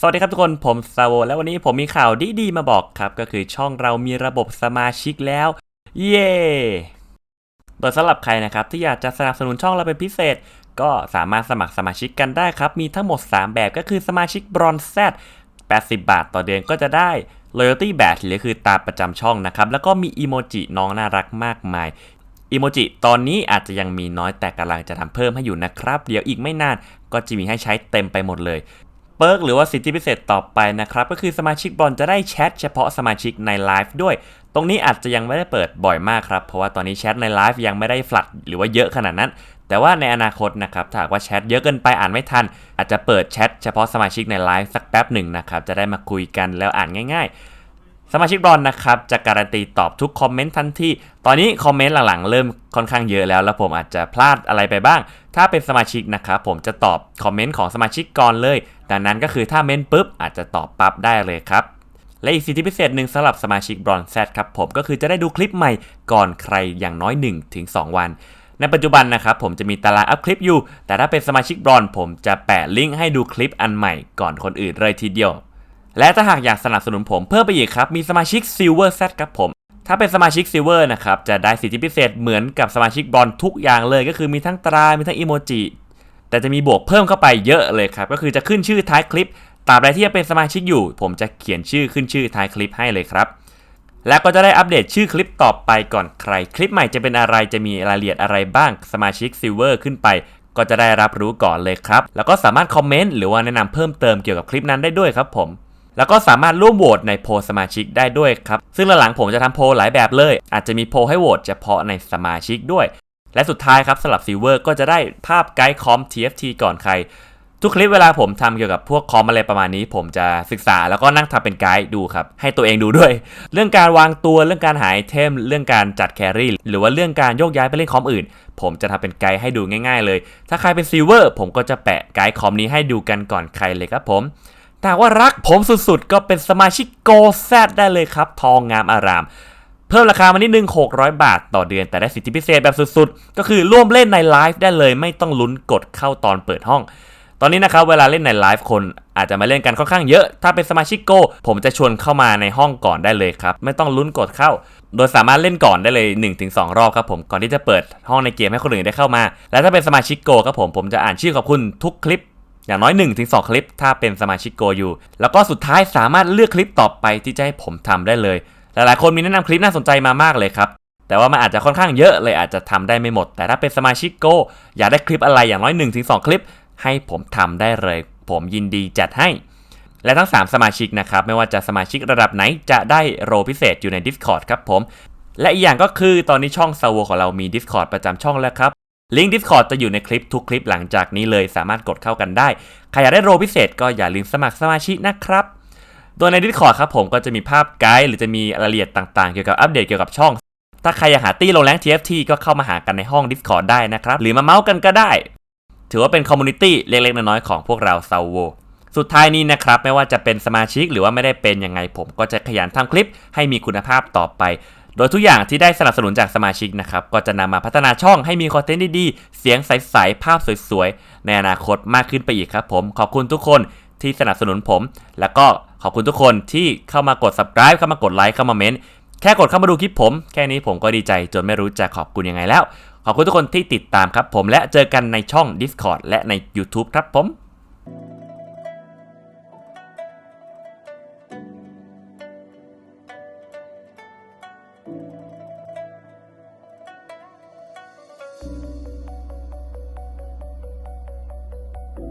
สวัสดีครับทุกคนผมซาโวและวันนี้ผมมีข่าวดีๆมาบอกครับ ก็คือช่องเรามีระบบสมาชิกแล้ว เย้โดยสำหรับใครนะครับที่อยากจะสนับสนุนช่องเราเป็นพิเศษ ก็สามารถสมัครสมาชิกกันได้ครับ มีทั้งหมด 3 แบบก็คือสมาชิกบรอนซ์แซด80 บาทต่อเดือนก็จะได้ loyalty badge หรือคือตาประจำช่องนะครับ แล้วก็มีอีโมจิน้องน่ารักมากมายอีโมจิตอนนี้อาจจะยังมีน้อยแต่กำลังจะทำเพิ่มให้อยู่นะครับ เดี๋ยวอีกไม่นานก็จะมีให้ใช้เต็มไปหมดเลย เปิร์กหรือว่าสิทธิพิเศษต่อไปนะครับ ก็คือสมาชิกบอลจะได้แชทเฉพาะสมาชิกในไลฟ์ด้วย ตรงนี้อาจจะยังไม่ได้เปิดบ่อยมากครับ เพราะว่าตอนนี้แชทในไลฟ์ยังไม่ได้ฟลัดหรือว่าเยอะขนาดนั้น แต่ว่าในอนาคตนะครับถ้าหากว่าแชทเยอะเกินไปอ่านไม่ทัน อาจจะเปิดแชทเฉพาะสมาชิกในไลฟ์สักแป๊บหนึ่งนะครับจะได้มาคุยกันแล้วอ่านง่าย ๆ สมาชิกบอลนะครับจะการันตีตอบทุกคอมเมนต์ทันทีตอนนี้คอมเมนต์หลังๆ เริ่มค่อนข้างเยอะแล้ว แล้วผมอาจจะพลาดอะไรไปบ้าง ถ้าเป็นสมาชิกนะครับผมจะตอบคอมเมนต์ของสมาชิกก่อนเลย ดังนั้นก็คือถ้าเม้นปุ๊บอาจจะตอบปั๊บได้เลยครับและอีกสิทธิพิเศษหนึ่งสำหรับสมาชิกบรอนแซดครับผมก็คือจะได้ดูคลิปใหม่ก่อนใครอย่างน้อย 1-2 วัน ในปัจจุบันนะครับผมจะมีตารางอัพคลิปอยู่ แต่ถ้าเป็นสมาชิกบรอนผมจะแปะลิงก์ให้ดูคลิปอันใหม่ก่อนคนอื่นเลยทีเดียว และถ้าหากอยากสนับสนุนผมเพิ่มไปอีกครับ มีสมาชิก Silver Z ครับผม ถ้าเป็นสมาชิก Silver นะครับ จะได้สิทธิพิเศษเหมือนกับสมาชิกบอลทุกอย่างเลย ก็คือมีทั้งตรา มีทั้งอีโมจิ แต่จะมีบวกเพิ่มเข้าไปเยอะเลยครับ ก็คือจะขึ้นชื่อท้ายคลิป ตราบใดที่ยังเป็นสมาชิกอยู่ ผมจะเขียนชื่อขึ้นชื่อท้ายคลิปให้เลยครับ และก็จะได้อัปเดตชื่อคลิปต่อไปก่อนใคร คลิปใหม่จะเป็นอะไร จะมีรายละเอียดอะไรบ้าง สมาชิก Silver ขึ้นไปก็จะได้รับรู้ก่อนเลยครับ แล้วก็สามารถคอมเมนต์หรือว่าแนะนำเพิ่มเติมเกี่ยวกับคลิปนั้นได้ด้วยครับผม แล้วก็สามารถร่วมโหวตในโพลสมาชิกได้ด้วยครับ ซึ่งหลังๆผมจะทำโพลหลายแบบเลย อาจจะมีโพลให้โหวตเฉพาะในสมาชิกด้วย และสุดท้ายครับสำหรับซิลเวอร์ก็จะได้ภาพไกด์คอม TFT ก่อนใคร ทุกคลิปเวลาผมทำเกี่ยวกับพวกคอมอะไรประมาณนี้ ผมจะศึกษาแล้วก็นั่งทำเป็นไกด์ดูครับ ให้ตัวเองดูด้วย เรื่องการวางตัวเรื่องการหาไอเทม เรื่องการจัดแครี่หรือว่าเรื่องการโยกย้ายไปเล่นคอมอื่น ผมจะทำเป็นไกด์ให้ดูง่าย ๆ เลย ถ้าใครเป็นซิลเวอร์ผมก็จะแปะไกด์คอมนี้ให้ดูกันก่อนใครเลยครับผม แต่ว่ารักผมสุดๆ ก็เป็นสมาชิกโกแซดได้เลยครับ ทองงามอาราม เพิ่มราคามานิดนึง 600 บาทต่อเดือน แต่ได้สิทธิพิเศษแบบสุดๆ ก็คือร่วมเล่นในไลฟ์ได้เลย ไม่ต้องลุ้นกดเข้าตอนเปิดห้อง ตอนนี้นะครับเวลาเล่นในไลฟ์คนอาจจะมาเล่นกันค่อนข้างเยอะ ถ้าเป็นสมาชิกโก ผมจะชวนเข้ามาในห้องก่อนได้เลยครับ ไม่ต้องลุ้นกดเข้า โดยสามารถเล่นก่อนได้เลย 1-2 รอบครับผม ก่อนที่จะเปิดห้องในเกมให้คนอื่นได้เข้ามา และถ้าเป็นสมาชิกโกครับผม ผมจะอ่านชื่อขอบคุณทุกคลิป อย่างน้อย 1-2 คลิป ถ้าเป็นสมาชิกโกอยู่ แล้วก็สุดท้ายสามารถเลือกคลิปต่อไปที่จะให้ผมทำได้เลย หลายๆ คนมีแนะนำคลิปน่าสนใจมามากเลยครับ แต่ว่ามันอาจจะค่อนข้างเยอะเลยอาจจะทำได้ไม่หมด แต่ถ้าเป็นสมาชิกโกอยากได้คลิปอะไรอย่างน้อย 1-2 คลิป ให้ผมทำได้เลย ผมยินดีจัดให้ และทั้ง 3 สมาชิกนะครับไม่ว่าจะสมาชิกระดับไหนจะได้โรพิเศษอยู่ใน Discord ครับผม และอีกอย่างก็คือตอนนี้ช่อง s าวของเรามี Discord ประจำช่องแล้วครับ ลิงก์ Discord จะอยู่ในคลิปทุกคลิปหลังจากนี้เลยสามารถกดเข้ากันได้ ใครอยากได้โรพิเศษก็อย่าลืมสมัครสมาชิกนะครับ โดยใน Discord ครับผมก็จะมีภาพไกด์หรือจะมีรายละเอียดต่างๆ เกี่ยวกับอัปเดตเกี่ยวกับช่อง ถ้าใครอยากหาตี้ลงแรง TFT ก็เข้ามาหากันในห้อง Discord ได้นะครับ หรือมาเมาส์กันก็ได้ ถือว่าเป็นคอมมูนิตี้เล็กๆ น้อยๆของพวกเราซาวโวสุดท้ายนี้นะครับไม่ว่าจะเป็นสมาชิกหรือว่าไม่ได้เป็นยังไงผม ก็จะขยันทำคลิปให้มีคุณภาพต่อไป โดยทุกอย่างที่ได้สนับสนุนจากสมาชิกนะครับ ก็จะนำมาพัฒนาช่องให้มีคอนเทนต์ดีๆ เสียงใสๆ ภาพสวยๆ ในอนาคตมากขึ้นไปอีกครับผม ขอบคุณทุกคนที่สนับสนุนผม แล้วก็ขอบคุณทุกคนที่เข้ามากด subscribe เข้ามากดไลค์เข้ามาเม้นแค่กดเข้ามาดูคลิปผม แค่นี้ผมก็ดีใจจนไม่รู้จะขอบคุณยังไงแล้ว ขอบคุณทุกคนที่ติดตามครับผมและเจอกันในช่อง Discord และใน YouTube ครับผม